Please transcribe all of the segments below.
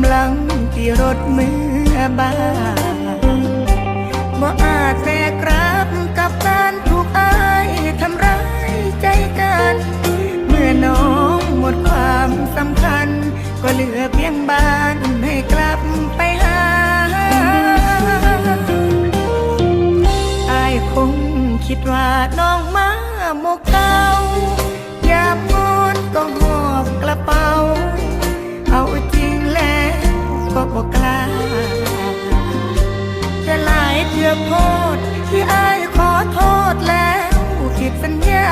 ำลังที่รถเมื่อบ้านบ่อาจแลกรับกับการถูกอายทำร้ายใจกัน เมื่อน้องหมดความสำคัญ ก็เหลือเพียงบ้านให้กลับไปหาอายคงคิดว่าน้องมาหมกเก่ายามงอนก็หอบกระเป๋าเอาจริงแล้วก็ บอกล้า แต่หลายเทือโพดที่อายขอโทษแล้วผิดสัญญา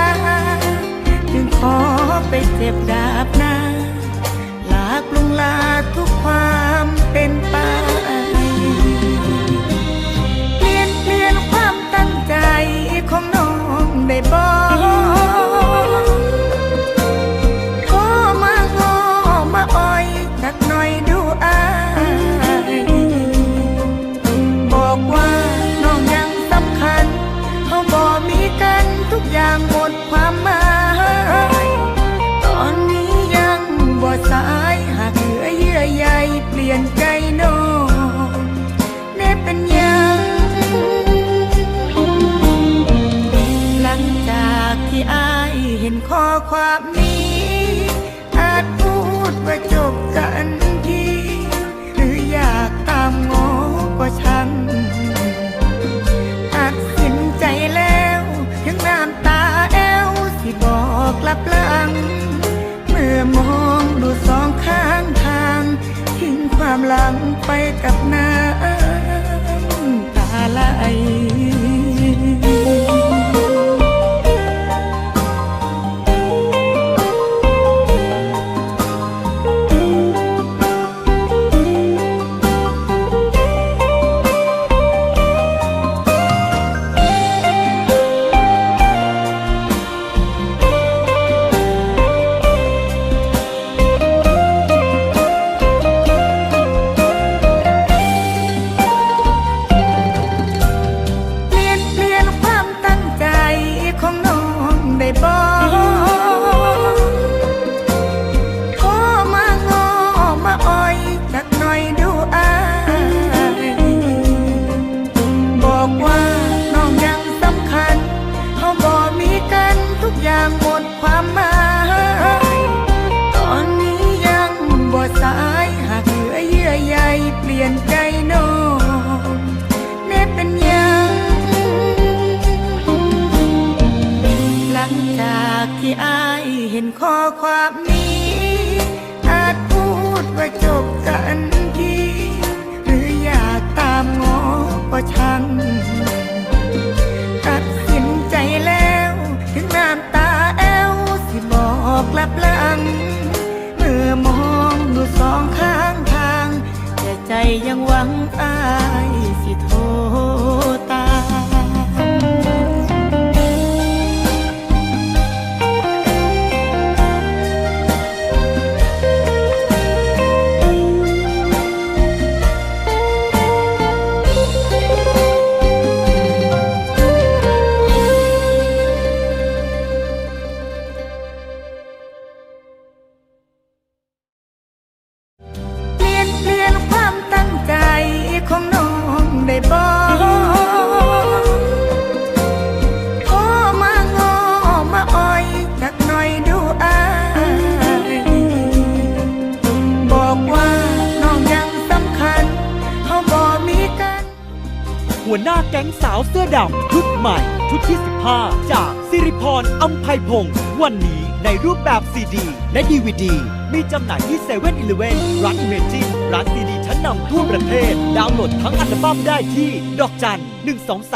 จึงขอไปเจ็บดาบหน้าลากลุงลาทุกความามหลังไปกับน้ำตาไหล ความหมาย ตอนนี้ยังบ่สายหากเหลือเยื่อใยเปลี่ยนใจน้องแน่เป็นยังหลังจากที่อายเห็นข้อความนี้ ยังหวังอายสิโท หัวหน้าแก๊งสาวเสื้อดำชุดใหม่ ชุดที่ 15 จากสิริพรอัมไพพงศ์วันนี้ในรูปแบบซีดี และดีวดี มีจำหน่ายที่เซเว่นอีเลเวนร้านเมจิร้านซีดีชั้นนำทั่วประเทศ ดาวน์โหลดทั้งอัลบั้มได้ที่ ดอกจัน 123